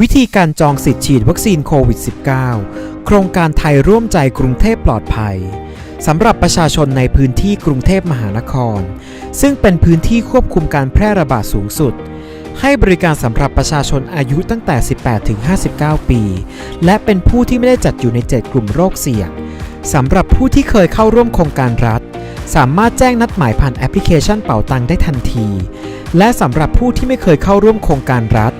วิธีการจองสิทธิ์ฉีดวัคซีนโควิด -19 โครงการไทยร่วมใจกรุงเทพปลอดภัยสำหรับประชาชนในพื้นที่กรุงเทพมหานคร ซึ่งเป็นพื้นที่ควบคุมการแพร่ระบาดสูงสุด ให้บริการสำหรับประชาชนอายุตั้งแต่ 18 ถึง 59 ปี และเป็นผู้ที่ไม่ได้จัดอยู่ใน 7 กลุ่มโรคเสี่ยงสำหรับผู้ที่เคยเข้าร่วมโครงการรัฐ สามารถแจ้งนัดหมายผ่านแอปพลิเคชันเป่าตังได้ทันที และสำหรับผู้ที่ไม่เคยเข้าร่วมโครงการรัฐ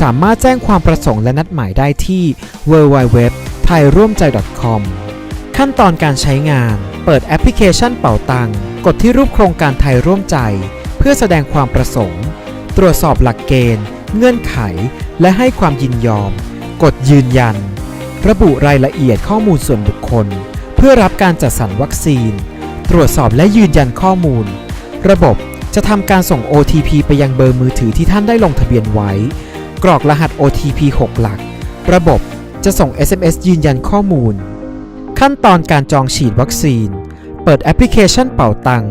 สามารถแจ้งความประสงค์และนัดหมายได้ที่ www thai ร่วมใจ .com ขั้นตอนการใช้งาน เปิดแอปพลิเคชันเป่าตัง กดที่รูปโครงการไทยร่วมใจ เพื่อแสดงความประสงค์ ตรวจสอบหลักเกณฑ์ เงื่อนไข และให้ความยินยอม กดยืนยัน ระบุรายละเอียดข้อมูลส่วนบุคคล เพื่อรับการจัดสรรวัคซีน ตรวจสอบและยืนยันข้อมูล ระบบจะทำการส่ง OTP ไปยังเบอร์มือถือที่ท่านได้ลงทะเบียนไว้ กรอกรหัส OTP 6 หลัก ระบบจะส่ง SMS ยืนยันข้อมูล ขั้นตอนการจองฉีดวัคซีน เปิดแอปพลิเคชันเป่าตัง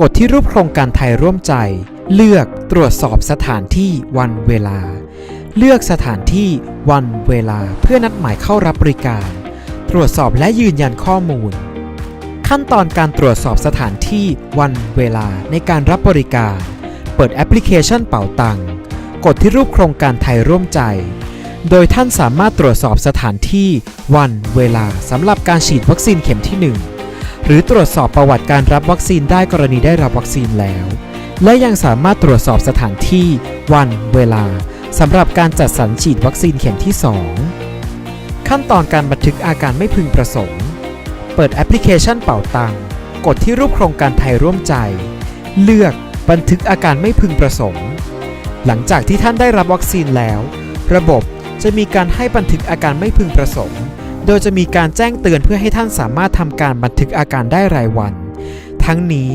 กดที่รูปโครงการไทยร่วมใจ เลือกตรวจสอบสถานที่วันเวลา เลือกสถานที่วันเวลาเพื่อนัดหมายเข้ารับบริการ ตรวจสอบและยืนยันข้อมูล ขั้นตอนการตรวจสอบสถานที่วันเวลาในการรับบริการ เปิดแอปพลิเคชันเป่าตัง กดที่รูปโครงการไทยร่วมใจ โดยท่านสามารถตรวจสอบสถานที่วันเวลาสำหรับการฉีดวัคซีนเข็มที่ 1 หรือตรวจสอบประวัติการรับวัคซีนได้กรณีได้รับวัคซีนแล้ว และยังสามารถตรวจสอบสถานที่ วันเวลาสำหรับการจัดสรรฉีดวัคซีนเข็มที่ 2 ขั้นตอนการบันทึกอาการไม่พึงประสงค์ เปิดแอปพลิเคชันเป่าตังกดที่รูปโครงการไทยร่วมใจ เลือกบันทึกอาการไม่พึงประสงค์ หลังจากที่ท่านได้รับวัคซีนแล้ว ระบบจะมีการให้บันทึกอาการไม่พึงประสงค์ โดยจะมีการแจ้งเตือนเพื่อให้ท่านสามารถทำการบันทึกอาการได้รายวัน ทั้งนี้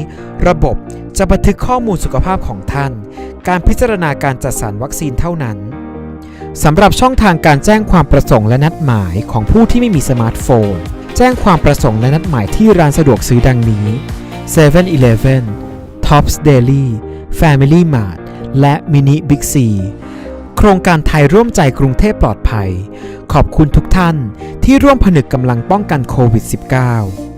ระบบจะบันทึกข้อมูลสุขภาพของท่าน การพิจารณาการจัดสรรวัคซีนเท่านั้นสำหรับช่องทางการแจ้งความประสงค์และนัดหมายของผู้ที่ไม่มีสมาร์ทโฟน แจ้งความประสงค์และนัดหมายที่ร้านสะดวกซื้อดังนี้7 e เ e ่ e อ Tops Daily Family Mart และมินิบิ๊กซีโครงการไทยร่วมใจกรุงเทพปลอดภัย ขอบคุณทุกท่านที่ร่วมผนึกกำลังป้องกันโควิด -19